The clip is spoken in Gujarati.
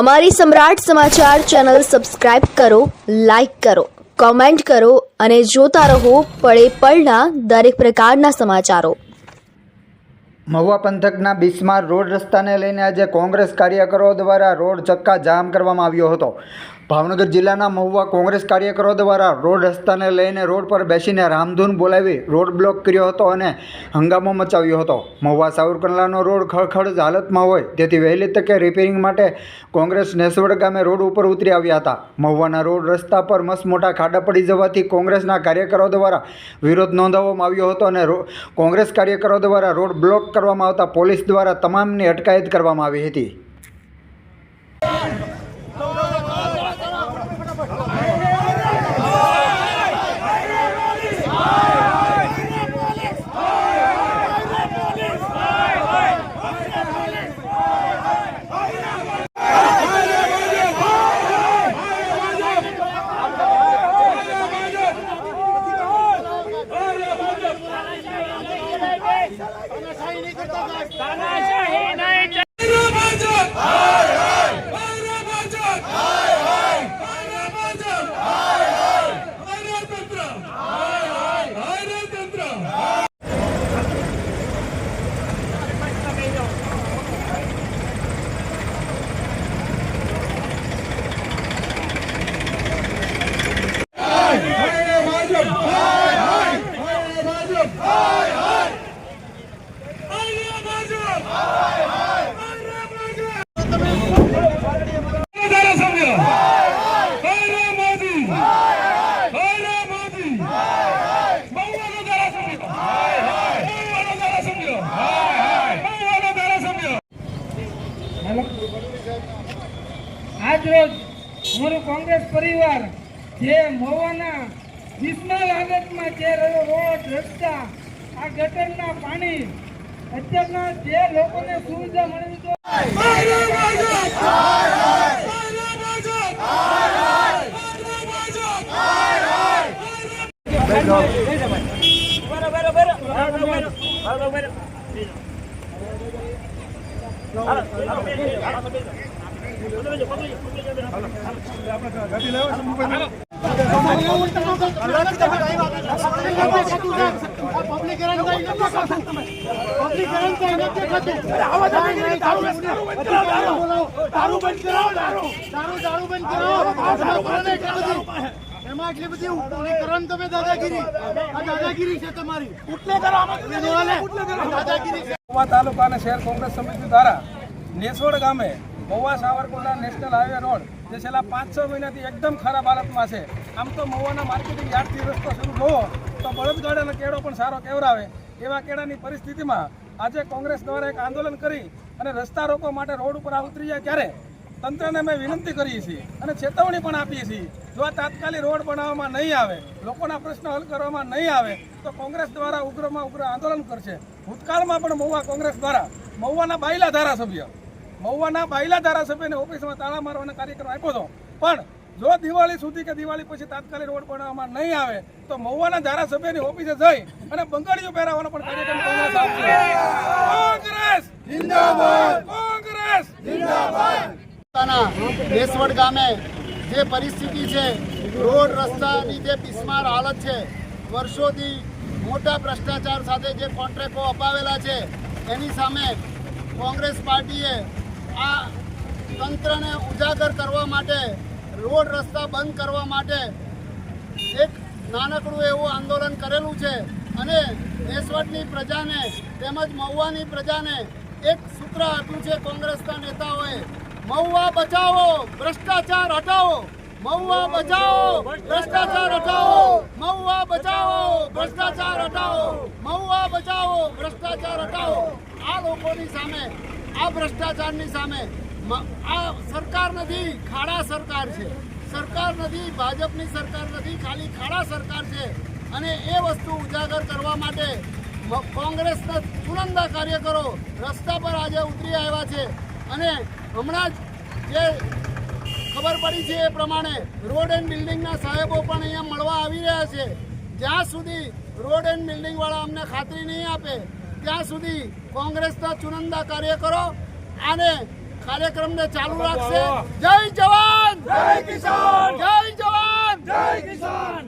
અમારી સમ્રાટ સમાચાર ચેનલ સબસ્ક્રાઇબ કરો, લાઇક કરો, કોમેન્ટ કરો અને જોતા રહો પળે પળના દરેક પ્રકારના સમાચારો. મહુવા પંથકના બિસ્માર રોડ રસ્તાને લઈને આજે કોંગ્રેસ કાર્યકરો દ્વારા રોડ ચક્કા જામ કરવામાં આવ્યો હતો. ભાવનગર જિલ્લાના મહુવા કોંગ્રેસ કાર્યકરો દ્વારા રોડ રસ્તાને લઈને રોડ પર બેસીને રામધૂન બોલાવી રોડ બ્લોક કર્યો હતો અને હંગામો મચાવ્યો હતો. મહુવા સાવરકંડલાનો રોડ ખળખળ હાલતમાં હોય તેથી વહેલી તકે રિપેરિંગ માટે કોંગ્રેસ નેસવડ ગામે રોડ ઉપર ઉતરી આવ્યા હતા. મહુવાના રોડ રસ્તા પર મસ્ત મોટા ખાડા પડી જવાથી કોંગ્રેસના કાર્યકરો દ્વારા વિરોધ નોંધાવવામાં આવ્યો હતો અને કોંગ્રેસ કાર્યકરો દ્વારા રોડ બ્લોક કરવામાં આવતા પોલીસ દ્વારા તમામની અટકાયત કરવામાં આવી હતી. તાનાશાહી! નહીં આજ રોજ અમારું કોંગ્રેસ પરિવાર જે મોવાના બિસ્માલ હાલતમાં જે રહ્યો રોડ આ ગટરના પાણી, અત્યારના જે લોકોને સુવિધા મળવી દારૂ બંધ કરાવો દારૂ દારૂ બંધ કરાવો એમાં આટલી બધી ઉટલી કરો ને તમે દાદાગીરી. આ દાદાગીરી છે તમારી. ઉટલે કરો દાદાગીરી છે. મહુવા તાલુકા અને શહેર કોંગ્રેસ સમિતિ દ્વારા નેસોડ ગામે Mahuva Savarkundla national highway road જે છેલ્લા પાંચ છ મહિનાથી એકદમ ખરાબ હાલતમાં છે. આમ તો મહુવાના માર્કેટિંગ યાર્ડથી રસ્તો શરૂ જોવો તો બળદગાડાનો કેળો પણ સારો કેવરાવે એવા કેળાની પરિસ્થિતિમાં આજે કોંગ્રેસ દ્વારા એક આંદોલન કરી અને રસ્તા રોકો માટે રોડ ઉપર આ ઉતરી જાય ત્યારે તંત્રને અમે વિનંતી કરીએ છીએ અને ચેતવણી પણ આપીએ છીએ જો તાત્કાલિક રોડ બનાવવામાં નહીં આવે લોકોના પ્રશ્નો હલ કરવામાં નહીં આવે તો કોંગ્રેસ દ્વારા ઉગ્રમાં ઉગ્ર આંદોલન કરશે. ભૂતકાળમાં પણ મહુવા કોંગ્રેસ દ્વારા મહુવાના બાયલા ધારાસભ્ય મહુવાના બાયલા ધારાસભ્યને ઓફિસમાં તાળા મારવાનો કાર્યક્રમ આપ્યો હતો. પણ જો દિવાળી સુધી કે દિવાળી પછી તાત્કાલિક રોડ બનાવવામાં નહીં આવે તો મહુવાના ધારાસભ્યની ઓફિસે જઈ અને બંગાળીઓ પહેરાવવાનો પણ કાર્યક્રમ કોંગ્રેસ આપશે કોંગ્રેસ! જિંદાબાદ! કોંગ્રેસ! દેશવડ ગામે જે પરિસ્થિતિ છે, રોડ, રસ્તાની જે બિસ્માર હાલત છે, વર્ષોથી મોટા ભ્રષ્ટાચાર સાથે જે કોન્ટ્રાક્ટો અપાવેલા છે, એની સામે કોંગ્રેસ પાર્ટીએ આ તંત્રને ઉજાગર કરવા માટે, રોડ, રસ્તા બંધ કરવા માટે એક નાનકડું એવું આંદોલન કરેલું છે. અને દેશવટની પ્રજાને તેમજ મહુવાની પ્રજાને એક સૂત્ર આપ્યું છે કોંગ્રેસના નેતાઓએ. મહુવા બચાવો, ભ્રષ્ટાચાર હટાવો, મહુવા બચાવો, ભ્રષ્ટાચાર હટાવો, મહુવા બચાવો, ભ્રષ્ટાચાર હટાવો, મહુવા બચાવો, ભ્રષ્ટાચાર હટાવો. આ લોકોની સામે, આ ભ્રષ્ટાચારની સામે આ સરકાર નથી, ખાડા સરકાર છે. સરકાર નથી, ભાજપની સરકાર નથી, ખાલી ખાડા સરકાર છે. અને એ વસ્તુ ઉજાગર કરવા માટે કોંગ્રેસના ચુનંદા કાર્યકરો રસ્તા પર આજે ઉતરી આવ્યા છે. અને હમણાં જ જે ખબર પડી છે એ પ્રમાણે રોડ એન્ડ બિલ્ડિંગના સાહેબો પણ અહીંયા મળવા આવી રહ્યા છે. જ્યાં સુધી રોડ એન્ડ બિલ્ડિંગવાળા અમને ખાતરી નહીં આપે ત્યાં સુધી કોંગ્રેસના ચુનંદા કાર્યકરો આને કાર્યક્રમને ચાલુ રાખશે. જય જવાન! જય કિસાન! જય જવાન! જય કિસાન!